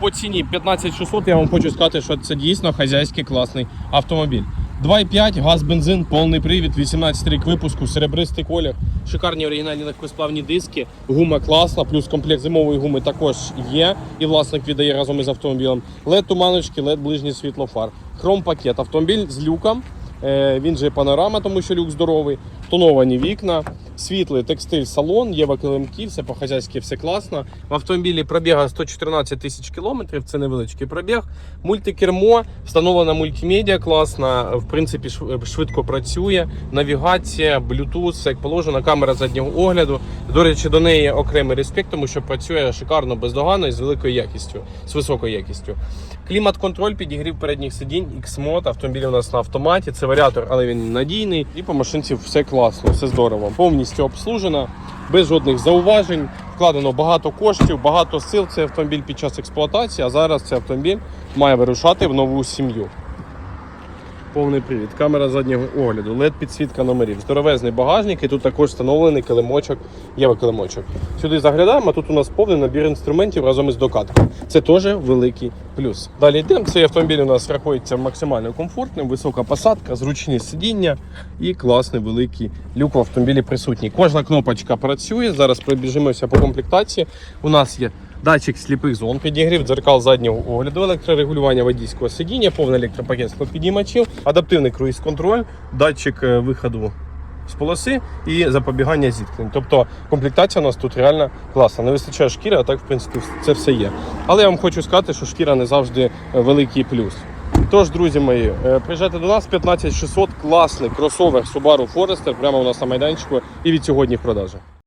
по ціні 15600 я вам хочу сказати, що це дійсно хазяйський класний автомобіль. 2,5, газ, бензин, повний привід, 18 рік випуску, серебристий колір, шикарні оригінальні легкосплавні диски, гума класна, плюс комплект зимової гуми також є. І власник віддає разом із автомобілем. led туманочки, led ближнє світло фар. Хром пакет. Автомобіль з люком. Е, Він же панорама, тому що люк здоровий. Тоновані вікна, світлий текстиль, салон, є килимки, все по-хазяйськи, все класно. В автомобілі пробіга 114 тисяч кілометрів, це невеличкий пробіг. Мультикермо, встановлена мультимедіа класна, в принципі, швидко працює. Навігація, Bluetooth, все як положено, камера заднього огляду. До речі, до неї окремий респект, тому що працює шикарно, бездоганно і з великою якістю, з високою якістю. Клімат-контроль, підігрів передніх сидінь, X-Mod, автомобіль у нас на автоматі, це варіатор, але він надійний. І по машинці все класно, все здорово. Повністю обслужена, без жодних зауважень. Вкладено багато коштів, багато сил. Цей автомобіль під час експлуатації, а зараз цей автомобіль має вирушати в нову сім'ю. Повний привід, камера заднього огляду, led підсвітка номерів, здоровезний багажник і тут також встановлений килимочок, є килимочок. Сюди заглядаємо, а тут у нас повний набір інструментів разом із докаткою. Це теж великий плюс. Далі йдемо. Цей автомобіль у нас рахується максимально комфортним, висока посадка, зручні сидіння і класний великий люк в автомобілі присутній. Кожна кнопочка працює. Зараз пробіжимося по комплектації. У нас є Датчик сліпих зон, підігрів дзеркал заднього огляду, електрорегулювання водійського сидіння, повний електропакет склопідіймачів, адаптивний круїз-контроль, датчик е, виходу з полоси і запобігання зіткнень. Тобто комплектація у нас тут реально класна. Не вистачає шкіри, а так в принципі це все є. Але я вам хочу сказати, що шкіра не завжди е, великий плюс. Тож, друзі мої, е, приїжджайте до нас 15600, класний кросовер Subaru Forester, прямо у нас на майданчику і від сьогодні в продажі.